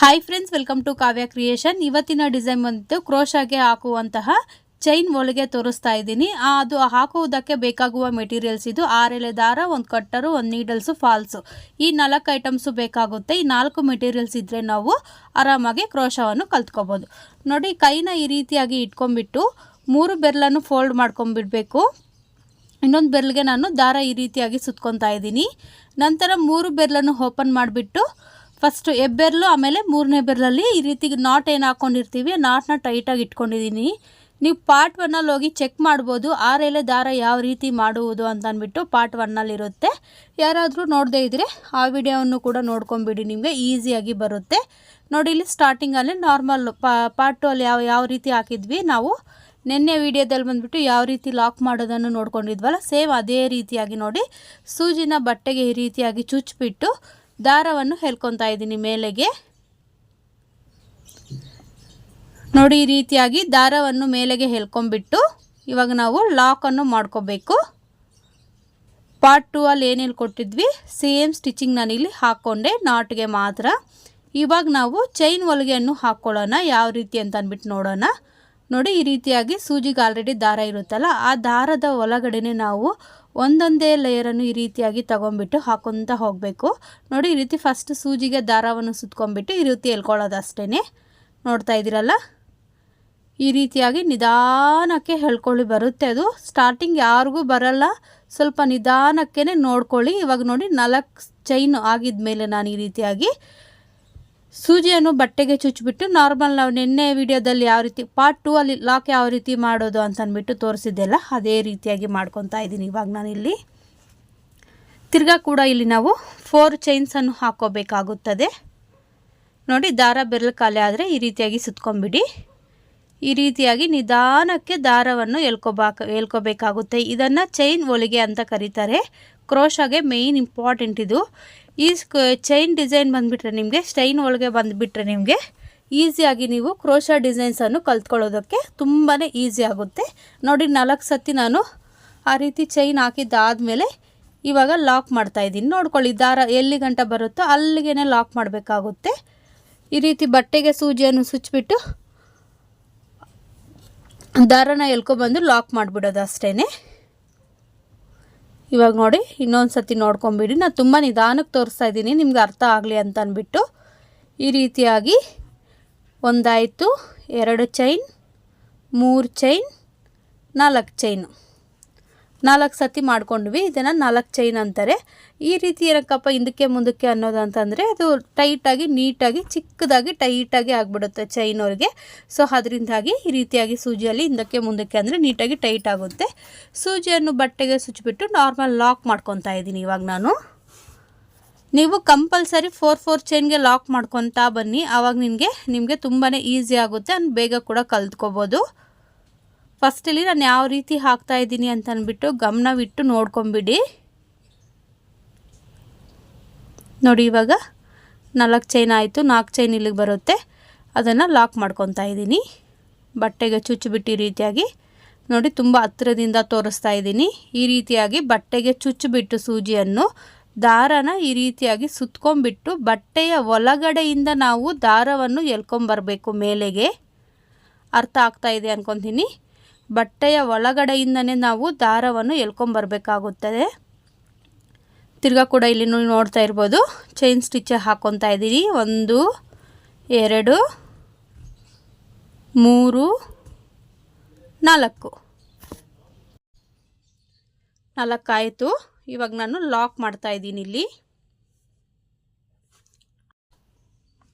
Hi friends welcome to Kavya creation ಇವತ್ತಿನ design ಬಂದು ಕ್ರೋಶಾಗೆ ಹಾಕುವಂತಹ ಚೈನ್ ಒಳಗೆ ತೋರಿಸ್ತಾ ಇದ್ದೀನಿ. ಅದು ಹಾಕುವುದಕ್ಕೆ ಬೇಕಾಗುವ ಮೆಟೀರಿಯಲ್ಸ್ ಇದು. ಆರೆಲೆ ದಾರ, ಒಂದು ಕಟ್ಟರು ಒಂದು ನೀಡಲ್ಸು ಫಾಲ್ಸು ಈ ನಾಲ್ಕು ಐಟಮ್ಸು ಬೇಕಾಗುತ್ತೆ. ಈ ನಾಲ್ಕು ಮೆಟೀರಿಯಲ್ಸ್ ಇದ್ದರೆ ನಾವು ಆರಾಮಾಗಿ ಕ್ರೋಶವನ್ನು ಕಲ್ತ್ಕೋಬೋದು. ನೋಡಿ, ಕೈನ ಈ ರೀತಿಯಾಗಿ ಇಟ್ಕೊಂಡ್ಬಿಟ್ಟು ಮೂರು ಬೆರಳನ್ನು ಫೋಲ್ಡ್ ಮಾಡ್ಕೊಂಡ್ಬಿಡ್ಬೇಕು. ಇನ್ನೊಂದು ಬೆರಳಿಗೆ ನಾನು ದಾರ ಈ ರೀತಿಯಾಗಿ ಸುತ್ಕೊತಾ ಇದ್ದೀನಿ. ನಂತರ ಮೂರು ಬೆರಳನ್ನು ಓಪನ್ ಮಾಡಿಬಿಟ್ಟು ಫಸ್ಟು ಎಬ್ಬೆರಲು, ಆಮೇಲೆ ಮೂರನೇ ಬೆರಲಲ್ಲಿ ಈ ರೀತಿ ನಾಟ್ ಏನು ಹಾಕ್ಕೊಂಡಿರ್ತೀವಿ ನಾಟ್ನ ಟೈಟಾಗಿ ಇಟ್ಕೊಂಡಿದ್ದೀನಿ ನೀವು ಪಾರ್ಟ್ ಒನ್ನಲ್ಲಿ ಹೋಗಿ ಚೆಕ್ ಮಾಡ್ಬೋದು ಆರೆಲೆ ದಾರ ಯಾವ ರೀತಿ ಮಾಡುವುದು ಅಂತ ಅಂದ್ಬಿಟ್ಟು ಪಾರ್ಟ್ ಒನ್ನಲ್ಲಿರುತ್ತೆ ಯಾರಾದರೂ ನೋಡದೇ ಇದ್ದರೆ ಆ ವಿಡಿಯೋವನ್ನು ಕೂಡ ನೋಡ್ಕೊಂಬಿಡಿ, ನಿಮಗೆ ಈಸಿಯಾಗಿ ಬರುತ್ತೆ. ನೋಡಿ, ಇಲ್ಲಿ ಸ್ಟಾರ್ಟಿಂಗಲ್ಲಿ ನಾರ್ಮಲ್ ಪಾರ್ಟ್ ಅಲ್ಲಿ ಯಾವ ಯಾವ ರೀತಿ ಹಾಕಿದ್ವಿ, ನಾವು ನಿನ್ನೆ ವಿಡಿಯೋದಲ್ಲಿ ಬಂದುಬಿಟ್ಟು ಯಾವ ರೀತಿ ಲಾಕ್ ಮಾಡೋದನ್ನು ನೋಡ್ಕೊಂಡಿದ್ವಲ್ಲ, ಸೇಮ್ ಅದೇ ರೀತಿಯಾಗಿ ನೋಡಿ, ಸೂಜಿನ ಬಟ್ಟೆಗೆ ಈ ರೀತಿಯಾಗಿ ಚುಚ್ಚಿಬಿಟ್ಟು ದಾರವನ್ನು ಹೇಳ್ಕೊತಾ ಇದ್ದೀನಿ ಮೇಲೆಗೆ. ನೋಡಿ, ಈ ರೀತಿಯಾಗಿ ದಾರವನ್ನು ಮೇಲೆಗೆ ಹೇಳ್ಕೊಂಬಿಟ್ಟು ಇವಾಗ ನಾವು ಲಾಕನ್ನು ಮಾಡ್ಕೋಬೇಕು. ಪಾರ್ಟ್ ಟು ಅಲ್ಲಿ ಏನೇನು ಕೊಟ್ಟಿದ್ವಿ? ಸೇಮ್ ಸ್ಟಿಚಿಂಗ್ ನಾನಿಲ್ಲಿ ಹಾಕ್ಕೊಂಡೆ ನಾಟ್ಗೆ ಮಾತ್ರ. ಇವಾಗ ನಾವು ಚೈನ್ ಹೊಲಿಗೆಯನ್ನು ಹಾಕ್ಕೊಳ್ಳೋಣ ಯಾವ ರೀತಿ ಅಂತ ಅಂದ್ಬಿಟ್ಟು ನೋಡೋಣ. ನೋಡಿ, ಈ ರೀತಿಯಾಗಿ ಸೂಜಿಗೆ ಆಲ್ರೆಡಿ ದಾರ ಇರುತ್ತಲ್ಲ, ಆ ದಾರದ ಒಳಗಡೆನೆ ನಾವು ಒಂದೊಂದೇ ಲೇಯರನ್ನು ಈ ರೀತಿಯಾಗಿ ತಗೊಂಡ್ಬಿಟ್ಟು ಹಾಕೊತ ಹೋಗಬೇಕು. ನೋಡಿ, ಈ ರೀತಿ ಫಸ್ಟ್ ಸೂಜಿಗೆ ದಾರವನ್ನು ಸುತ್ಕೊಂಡ್ಬಿಟ್ಟು ಈ ರೀತಿ ಹೇಳ್ಕೊಳ್ಳೋದು ಅಷ್ಟೇ ನೋಡ್ತಾ ಇದ್ದೀರಲ್ಲ? ಈ ರೀತಿಯಾಗಿ ನಿಧಾನಕ್ಕೆ ಹೇಳ್ಕೊಳ್ಳಿ ಬರುತ್ತೆ ಅದು. ಸ್ಟಾರ್ಟಿಂಗ್ ಯಾರಿಗೂ ಬರಲ್ಲ. ಸ್ವಲ್ಪ ನಿಧಾನಕ್ಕೇ ನೋಡ್ಕೊಳ್ಳಿ. ಇವಾಗ ನೋಡಿ, ನಾಲ್ಕು ಚೈನ್ ಆಗಿದ್ಮೇಲೆ ನಾನು ಈ ರೀತಿಯಾಗಿ ಸೂಜಿಯನ್ನು ಬಟ್ಟೆಗೆ ಚುಚ್ಚಿಬಿಟ್ಟು ನಾರ್ಮಲ್ ನಾವು ನಿನ್ನೆ ವಿಡಿಯೋದಲ್ಲಿ ಯಾವ ರೀತಿ ಪಾರ್ಟ್ ಟೂ ಅಲ್ಲಿ ಲಾಕ್ ಯಾವ ರೀತಿ ಮಾಡೋದು ಅಂತ ಅಂದ್ಬಿಟ್ಟು ತೋರಿಸಿದ್ದೆಲ್ಲ ಅದೇ ರೀತಿಯಾಗಿ ಮಾಡ್ಕೊತಾ ಇದ್ದೀನಿ. ಇವಾಗ ನಾನಿಲ್ಲಿ ತಿರ್ಗಾ ಕೂಡ ಇಲ್ಲಿ ನಾವು ಫೋರ್ ಚೈನ್ಸನ್ನು ಹಾಕೋಬೇಕಾಗುತ್ತದೆ. ನೋಡಿ ದಾರ ಬೆರಳು ಖಾಲಿ ಆದರೆ ಈ ರೀತಿಯಾಗಿ ಸುತ್ಕೊಂಬಿಡಿ ಈ ರೀತಿಯಾಗಿ ನಿಧಾನಕ್ಕೆ ದಾರವನ್ನು ಎಳ್ಕೊಬಾಕ, ಎಳ್ಕೊಬೇಕಾಗುತ್ತೆ. ಇದನ್ನು ಚೈನ್ ಹೊಲಿಗೆ ಅಂತ ಕರೀತಾರೆ. ಕ್ರೋಶಾಗೆ ಮೇಯ್ನ್ ಇಂಪಾರ್ಟೆಂಟ್ ಇದು. ಈ ಚೈನ್ ಡಿಸೈನ್ ಬಂದುಬಿಟ್ರೆ ನಿಮಗೆ ಸ್ಟೈನ್ ಒಳಗೆ ಬಂದುಬಿಟ್ರೆ ನಿಮಗೆ ಈಸಿಯಾಗಿ ನೀವು ಕ್ರೋಶ ಡಿಸೈನ್ಸನ್ನು ಕಲ್ತ್ಕೊಳ್ಳೋದಕ್ಕೆ ತುಂಬಾ ಈಸಿ ಆಗುತ್ತೆ. ನೋಡಿ, ನಾಲ್ಕು ಸತಿ ನಾನು ಆ ರೀತಿ ಚೈನ್ ಹಾಕಿದ್ದಾದಮೇಲೆ ಇವಾಗ ಲಾಕ್ ಮಾಡ್ತಾ ಇದ್ದೀನಿ. ನೋಡ್ಕೊಳ್ಳಿ, ದಾರ ಎಲ್ಲಿ ಗಂಟ ಬರುತ್ತೋ ಅಲ್ಲಿಗೆ ಲಾಕ್ ಮಾಡಬೇಕಾಗುತ್ತೆ. ಈ ರೀತಿ ಬಟ್ಟೆಗೆ ಸೂಜಿಯನ್ನು ಸುಚ್ಚಿಬಿಟ್ಟು ದಾರನ ಎಲ್ಕೊಬಂದು ಲಾಕ್ ಮಾಡಿಬಿಡೋದು ಅಷ್ಟೇ ಇವಾಗ ನೋಡಿ, ಇನ್ನೊಂದು ಸತಿ ನೋಡ್ಕೊಂಬಿಡಿ. ನಾನು ತುಂಬ ನಿಧಾನಕ್ಕೆ ತೋರಿಸ್ತಾ ಇದ್ದೀನಿ, ನಿಮ್ಗೆ ಅರ್ಥ ಆಗಲಿ ಅಂತ ಅಂದ್ಬಿಟ್ಟು. ಈ ರೀತಿಯಾಗಿ ಒಂದಾಯಿತು, ಎರಡು ಚೈನ್ ಮೂರು ಚೈನ್ ನಾಲ್ಕು ಚೈನು ನಾಲ್ಕು ಸತಿ ಮಾಡ್ಕೊಂಡ್ವಿ. ಇದನ್ನು ನಾಲ್ಕು ಚೈನ್ ಅಂತಾರೆ. ಈ ರೀತಿ ಏನಕ್ಕಪ್ಪ ಹಿಂದಕ್ಕೆ ಮುಂದಕ್ಕೆ ಅನ್ನೋದು ಅಂತಂದರೆ ಅದು ಟೈಟಾಗಿ, ನೀಟಾಗಿ, ಚಿಕ್ಕದಾಗಿ ಟೈಟಾಗಿ ಆಗಿಬಿಡುತ್ತೆ ಚೈನ್ ಅವ್ರಿಗೆ. ಸೊ ಅದರಿಂದಾಗಿ ಈ ರೀತಿಯಾಗಿ ಸೂಜಿಯಲ್ಲಿ ಹಿಂದಕ್ಕೆ ಮುಂದಕ್ಕೆ ಅಂದರೆ ನೀಟಾಗಿ ಟೈಟ್ ಆಗುತ್ತೆ. ಸೂಜಿಯನ್ನು ಬಟ್ಟೆಗೆ ಸುಚ್ಚಿಬಿಟ್ಟು ನಾರ್ಮಲ್ ಲಾಕ್ ಮಾಡ್ಕೊತಾ ಇದ್ದೀನಿ ಇವಾಗ ನಾನು. ನೀವು ಕಂಪಲ್ಸರಿ ಫೋರ್ ಫೋರ್ ಚೈನ್ಗೆ ಲಾಕ್ ಮಾಡ್ಕೊತಾ ಬನ್ನಿ. ಆವಾಗ ನಿಮಗೆ ನಿಮಗೆ ತುಂಬಾ ಈಸಿ ಆಗುತ್ತೆ. ಅಂಡ್ ಬೇಗ ಕೂಡ ಕಲ್ತ್ಕೋಬೋದು. ಫಸ್ಟಲ್ಲಿ ನಾನು ಯಾವ ರೀತಿ ಹಾಕ್ತಾ ಇದ್ದೀನಿ ಅಂತ ಅಂದ್ಬಿಟ್ಟು ಗಮನವಿಟ್ಟು ನೋಡ್ಕೊಂಬಿಡಿ. ನೋಡಿ ಇವಾಗ ನಾಲ್ಕು ಚೈನ್ ಆಯಿತು, ನಾಲ್ಕು ಚೈನ್ ಇಲ್ಲಿಗೆ ಬರುತ್ತೆ. ಅದನ್ನು ಲಾಕ್ ಮಾಡ್ಕೊತಾ ಇದ್ದೀನಿ. ಬಟ್ಟೆಗೆ ಚುಚ್ಚುಬಿಟ್ಟು ಈ ರೀತಿಯಾಗಿ. ನೋಡಿ ತುಂಬ ಹತ್ತಿರದಿಂದ ತೋರಿಸ್ತಾ ಇದ್ದೀನಿ. ಈ ರೀತಿಯಾಗಿ ಬಟ್ಟೆಗೆ ಚುಚ್ಚುಬಿಟ್ಟು ಸೂಜಿಯನ್ನು, ದಾರನ ಈ ರೀತಿಯಾಗಿ ಸುತ್ಕೊಂಡ್ಬಿಟ್ಟು ಬಟ್ಟೆಯ ಒಳಗಡೆಯಿಂದ ನಾವು ದಾರವನ್ನು ಎಲ್ಕೊಂಬರಬೇಕು ಮೇಲೆಗೆ. ಅರ್ಥ ಆಗ್ತಾ ಇದೆ ಅಂದ್ಕೊತೀನಿ ಬಟ್ಟೆಯ ಒಳಗಡೆಯಿಂದನೇ ನಾವು ದಾರವನ್ನು ಎಳ್ಕೊಂಬರ್ಬೇಕಾಗುತ್ತದೆ. ತಿರ್ಗಾ ಕೂಡ ಇಲ್ಲಿ ನೋಡ್ತಾ ಇರ್ಬೋದು. ಚೈನ್ ಸ್ಟಿಚ್ ಹಾಕ್ಕೊತಾ ಇದ್ದೀನಿ ಒಂದು, ಎರಡು, ಮೂರು, ನಾಲ್ಕು. ನಾಲ್ಕಾಯಿತು. ಇವಾಗ ನಾನು ಲಾಕ್ ಮಾಡ್ತಾ ಇದ್ದೀನಿ ಇಲ್ಲಿ.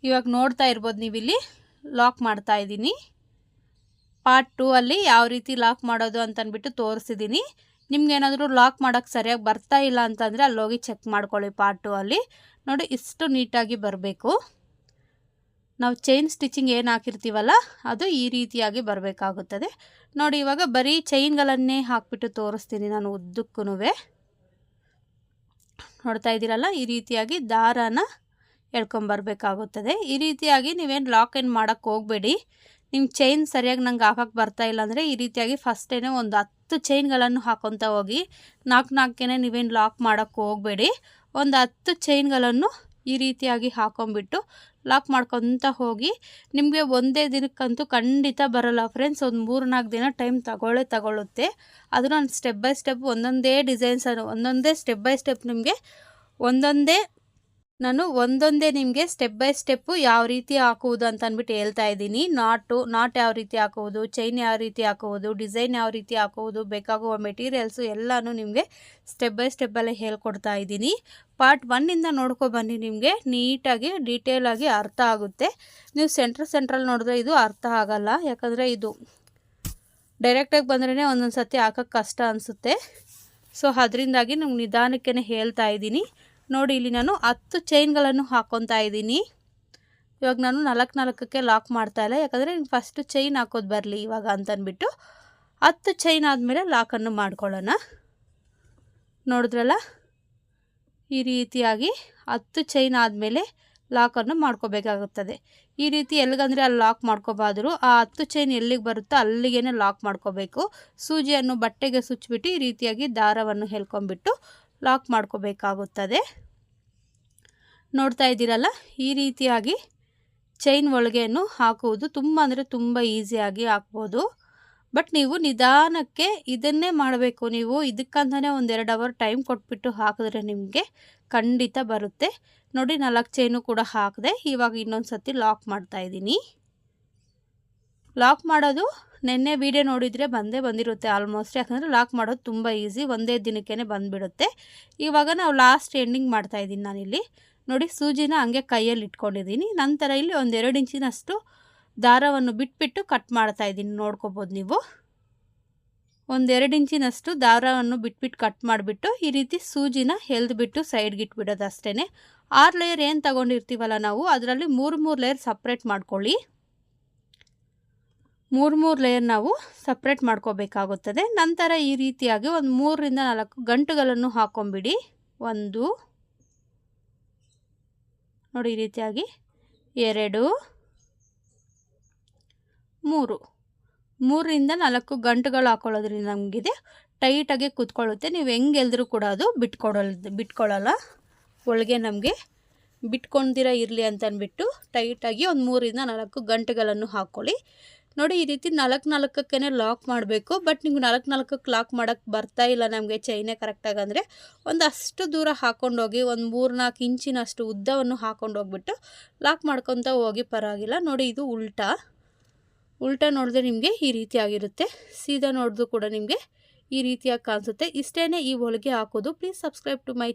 ಇವಾಗ ನೋಡ್ತಾ ಇರ್ಬೋದು ನೀವಿಲ್ಲಿ. ಲಾಕ್ ಮಾಡ್ತಾ ಇದ್ದೀನಿ. ಪಾರ್ಟ್ ಟೂ ಅಲ್ಲಿ ಯಾವ ರೀತಿ ಲಾಕ್ ಮಾಡೋದು ಅಂತ ಅಂದ್ಬಿಟ್ಟು ತೋರಿಸಿದ್ದೀನಿ ನಿಮ್ಗೇನಾದರೂ ಲಾಕ್ ಮಾಡೋಕ್ಕೆ ಸರಿಯಾಗಿ ಬರ್ತಾ ಇಲ್ಲ ಅಂತಂದರೆ ಅಲ್ಲಿ ಹೋಗಿ ಚೆಕ್ ಮಾಡ್ಕೊಳ್ಳಿ ಪಾರ್ಟ್ ಟೂ ಅಲ್ಲಿ. ನೋಡಿ ಇಷ್ಟು ನೀಟಾಗಿ ಬರಬೇಕು. ನಾವು ಚೈನ್ ಸ್ಟಿಚಿಂಗ್ ಏನು ಹಾಕಿರ್ತೀವಲ್ಲ, ಅದು ಈ ರೀತಿಯಾಗಿ ಬರಬೇಕಾಗುತ್ತದೆ. ನೋಡಿ ಇವಾಗ ಬರೀ ಚೈನ್ಗಳನ್ನೇ ಹಾಕ್ಬಿಟ್ಟು ತೋರಿಸ್ತೀನಿ ನಾನು ಉದ್ದಕ್ಕೂ ನೋಡ್ತಾ ಇದ್ದೀರಲ್ಲ, ಈ ರೀತಿಯಾಗಿ ದಾರಾನ ಎಳ್ಕೊಂಬರ್ಬೇಕಾಗುತ್ತದೆ. ಈ ರೀತಿಯಾಗಿ ನೀವೇನು ಲಾಕ್ ಏನು ಮಾಡೋಕ್ಕೆ ಹೋಗಬೇಡಿ. ನಿಮ್ಮ ಚೈನ್ ಸರಿಯಾಗಿ ನಂಗೆ ಹಾಕಕ್ಕೆ ಬರ್ತಾ ಇಲ್ಲ ಅಂದರೆ ಈ ರೀತಿಯಾಗಿ ಫಸ್ಟೇ ಒಂದು ಹತ್ತು ಚೈನ್ಗಳನ್ನು ಹಾಕೊತ ಹೋಗಿ ನಾಲ್ಕು ನಾಲ್ಕೇನೆ ನೀವೇನು ಲಾಕ್ ಮಾಡೋಕ್ಕೆ ಹೋಗಬೇಡಿ. ಒಂದು ಹತ್ತು ಚೈನ್ಗಳನ್ನು ಈ ರೀತಿಯಾಗಿ ಹಾಕೊಂಡ್ಬಿಟ್ಟು ಲಾಕ್ ಮಾಡ್ಕೊತ ಹೋಗಿ, ನಿಮಗೆ ಒಂದೇ ದಿನಕ್ಕಂತೂ ಖಂಡಿತ ಬರಲ್ಲ ಫ್ರೆಂಡ್ಸ್ ಒಂದು ಮೂರು ನಾಲ್ಕು ದಿನ ಟೈಮ್ ತಗೊಳ್ಳೇ ತಗೊಳ್ಳುತ್ತೆ. ಅದು ನಾನು ಸ್ಟೆಪ್ ಬೈ ಸ್ಟೆಪ್ ಒಂದೊಂದೇ ಡಿಸೈನ್ಸ್ ಒಂದೊಂದೇ ಸ್ಟೆಪ್ ಬೈ ಸ್ಟೆಪ್ ನಿಮಗೆ ಒಂದೊಂದೇ ನಾನು ಒಂದೊಂದೇ ನಿಮಗೆ ಸ್ಟೆಪ್ ಬೈ ಸ್ಟೆಪ್ಪು ಯಾವ ರೀತಿ ಹಾಕುವುದು ಅಂತ ಅಂದ್ಬಿಟ್ಟು ಹೇಳ್ತಾ ಇದ್ದೀನಿ. ನಾಟು ನಾಟ್ ಯಾವ ರೀತಿ ಹಾಕುವುದು ಚೈನ್ ಯಾವ ರೀತಿ ಹಾಕುವುದು ಡಿಸೈನ್ ಯಾವ ರೀತಿ ಹಾಕುವುದು, ಬೇಕಾಗುವ ಮೆಟೀರಿಯಲ್ಸು ಎಲ್ಲನೂ ನಿಮಗೆ ಸ್ಟೆಪ್ ಬೈ ಸ್ಟೆಪ್ಪಲ್ಲೇ ಹೇಳ್ಕೊಡ್ತಾ ಇದ್ದೀನಿ. ಪಾರ್ಟ್ ಒನ್ನಿಂದ ನೋಡ್ಕೊ ಬನ್ನಿ ನಿಮಗೆ. ನೀಟಾಗಿ ಡೀಟೇಲಾಗಿ ಅರ್ಥ ಆಗುತ್ತೆ. ನೀವು ಸೆಂಟ್ರಲ್ ಸೆಂಟ್ರಲ್ಲಿ ನೋಡಿದ್ರೆ ಇದು ಅರ್ಥ ಆಗಲ್ಲ. ಯಾಕಂದರೆ ಇದು ಡೈರೆಕ್ಟಾಗಿ ಬಂದ್ರೇ ಒಂದೊಂದು ಸತಿ ಹಾಕೋಕ್ಕೆ ಕಷ್ಟ ಅನಿಸುತ್ತೆ. ಸೊ ಅದರಿಂದಾಗಿ ನಿಮ್ಗೆ ನಿಧಾನಕ್ಕೇ ಹೇಳ್ತಾ ಇದ್ದೀನಿ. ನೋಡಿ, ಇಲ್ಲಿ ನಾನು ಹತ್ತು ಚೈನ್ಗಳನ್ನು ಹಾಕ್ಕೊತಾ ಇದ್ದೀನಿ. ಇವಾಗ ನಾನು ನಾಲ್ಕು ನಾಲ್ಕಕ್ಕೆ ಲಾಕ್ ಮಾಡ್ತಾ ಇಲ್ಲ. ಯಾಕಂದರೆ ಫಸ್ಟು ಚೈನ್ ಹಾಕೋದು ಬರಲಿ ಇವಾಗ ಅಂತಂದ್ಬಿಟ್ಟು ಹತ್ತು ಚೈನ್ ಆದಮೇಲೆ ಲಾಕನ್ನು ಮಾಡ್ಕೊಳ್ಳೋಣ. ನೋಡಿದ್ರಲ್ಲ? ಈ ರೀತಿಯಾಗಿ ಹತ್ತು ಚೈನ್ ಆದಮೇಲೆ ಲಾಕನ್ನು ಮಾಡ್ಕೋಬೇಕಾಗುತ್ತದೆ. ಈ ರೀತಿ ಎಲ್ಲಿಗಂದರೆ ಅಲ್ಲಿ ಲಾಕ್ ಮಾಡ್ಕೋಬಾದ್ರು ಆ ಹತ್ತು ಚೈನ್ ಎಲ್ಲಿಗೆ ಬರುತ್ತೋ ಅಲ್ಲಿಗೆ ಲಾಕ್ ಮಾಡ್ಕೋಬೇಕು. ಸೂಜಿಯನ್ನು ಬಟ್ಟೆಗೆ ಸುಚ್ಚಿಬಿಟ್ಟು ಈ ರೀತಿಯಾಗಿ ದಾರವನ್ನು ಹೇಳ್ಕೊಂಬಿಟ್ಟು ಲಾಕ್ ಮಾಡ್ಕೋಬೇಕಾಗುತ್ತದೆ. ನೋಡ್ತಾ ಇದ್ದೀರಲ್ಲ? ಈ ರೀತಿಯಾಗಿ ಚೈನ್ ಒಳಗೆಯನ್ನು ಹಾಕುವುದು ತುಂಬ ಅಂದರೆ ತುಂಬ ಈಸಿಯಾಗಿ ಹಾಕ್ಬೋದು. ಬಟ್ ನೀವು ನಿಧಾನಕ್ಕೆ ಇದನ್ನೇ ಮಾಡಬೇಕು. ನೀವು ಇದಕ್ಕಂತಲೇ ಒಂದೆರಡು ಅವರ್ ಟೈಮ್ ಕೊಟ್ಬಿಟ್ಟು ಹಾಕಿದ್ರೆ ನಿಮಗೆ ಖಂಡಿತ ಬರುತ್ತೆ. ನೋಡಿ, ನಾಲ್ಕು ಚೈನು ಕೂಡ ಹಾಕಿದೆ ಇವಾಗ ಇನ್ನೊಂದು ಸತಿ ಲಾಕ್ ಮಾಡ್ತಾ ಇದ್ದೀನಿ. ಲಾಕ್ ಮಾಡೋದು ನಿನ್ನೆ ವೀಡಿಯೋ ನೋಡಿದರೆ ಬಂದೇ ಬಂದಿರುತ್ತೆ ಆಲ್ಮೋಸ್ಟ್ ಯಾಕಂದರೆ ಲಾಕ್ ಮಾಡೋದು ತುಂಬ ಈಸಿ ಒಂದೇ ದಿನಕ್ಕೇ ಬಂದುಬಿಡುತ್ತೆ. ಇವಾಗ ನಾವು ಲಾಸ್ಟ್ ಎಂಡಿಂಗ್ ಮಾಡ್ತಾಯಿದ್ದೀನಿ ನಾನಿಲ್ಲಿ. ನೋಡಿ ಸೂಜಿನ ಹಂಗೆ ಕೈಯಲ್ಲಿ ಇಟ್ಕೊಂಡಿದ್ದೀನಿ. ನಂತರ ಇಲ್ಲಿ ಒಂದೆರಡು ಇಂಚಿನಷ್ಟು ದಾರವನ್ನು ಬಿಟ್ಬಿಟ್ಟು ಕಟ್ ಮಾಡ್ತಾ ಇದ್ದೀನಿ. ನೋಡ್ಕೋಬೋದು ನೀವು. ಒಂದೆರಡು ಇಂಚಿನಷ್ಟು ದಾರವನ್ನು ಬಿಟ್ಬಿಟ್ಟು ಕಟ್ ಮಾಡಿಬಿಟ್ಟು ಈ ರೀತಿ ಸೂಜಿನ ಎಲ್ದುಬಿಟ್ಟು ಸೈಡ್ಗೆ ಇಟ್ಬಿಡೋದು ಅಷ್ಟೇ ಆರು ಲೇಯರ್ ಏನು ತಗೊಂಡಿರ್ತೀವಲ್ಲ ನಾವು, ಅದರಲ್ಲಿ ಮೂರು ಮೂರು ಲೇಯರ್ ಸಪ್ರೇಟ್ ಮಾಡ್ಕೊಳ್ಳಿ. ಮೂರು ಮೂರು ಲೇಯರ್ ನಾವು ಸಪ್ರೇಟ್ ಮಾಡ್ಕೋಬೇಕಾಗುತ್ತದೆ. ನಂತರ ಈ ರೀತಿಯಾಗಿ ಒಂದು ಮೂರರಿಂದ ನಾಲ್ಕು ಗಂಟುಗಳನ್ನು ಹಾಕೊಂಬಿಡಿ. ಒಂದು ನೋಡಿ ಈ ರೀತಿಯಾಗಿ. ಎರಡು, ಮೂರು. ಮೂರರಿಂದ ನಾಲ್ಕು ಗಂಟುಗಳು ಹಾಕೊಳ್ಳೋದ್ರಿಂದ ನಮಗಿದೆ. ಟೈಟಾಗಿ ಕೂತ್ಕೊಳ್ಳುತ್ತೆ. ನೀವು ಹೆಂಗೆ ಎಲ್ದರೂ ಕೂಡ ಅದು ಬಿಟ್ಕೊಡಲ್ ಬಿಟ್ಕೊಳ್ಳಲ್ಲ ಒಳಗೆ ನಮಗೆ ಬಿಟ್ಕೊಂಡಿರ ಇರಲಿ ಅಂತನ್ಬಿಟ್ಟು ಟೈಟಾಗಿ ಒಂದು ಮೂರಿಂದ ನಾಲ್ಕು ಗಂಟುಗಳನ್ನು ಹಾಕ್ಕೊಳ್ಳಿ ನೋಡಿ, ಈ ರೀತಿ ನಾಲ್ಕು ನಾಲ್ಕಕ್ಕೇ ಲಾಕ್ ಮಾಡಬೇಕು. ಬಟ್ ನಿಮ್ಗೆ ನಾಲ್ಕು ನಾಲ್ಕಕ್ಕೆ ಲಾಕ್ ಮಾಡೋಕ್ಕೆ ಬರ್ತಾ ಇಲ್ಲ ನಮಗೆ ಚೈನೇ ಕರೆಕ್ಟಾಗಿ ಅಂದರೆ. ಒಂದು ಅಷ್ಟು ದೂರ ಹಾಕ್ಕೊಂಡೋಗಿ ಒಂದು ಮೂರು ನಾಲ್ಕು ಇಂಚಿನಷ್ಟು ಉದ್ದವನ್ನು ಹಾಕ್ಕೊಂಡು ಹೋಗ್ಬಿಟ್ಟು ಲಾಕ್ ಮಾಡ್ಕೊತ ಹೋಗಿ ಪರವಾಗಿಲ್ಲ. ನೋಡಿ, ಇದು ಉಲ್ಟಾ. ಉಲ್ಟಾ ನೋಡಿದ್ರೆ ನಿಮಗೆ ಈ ರೀತಿ ಆಗಿರುತ್ತೆ. ಸೀದಾ ನೋಡಿದ್ರು ಕೂಡ ನಿಮಗೆ ಈ ರೀತಿಯಾಗಿ ಕಾಣಿಸುತ್ತೆ. ಇಷ್ಟೇ ಈ ಹೊಲಿಗೆ ಹಾಕೋದು. Please subscribe to my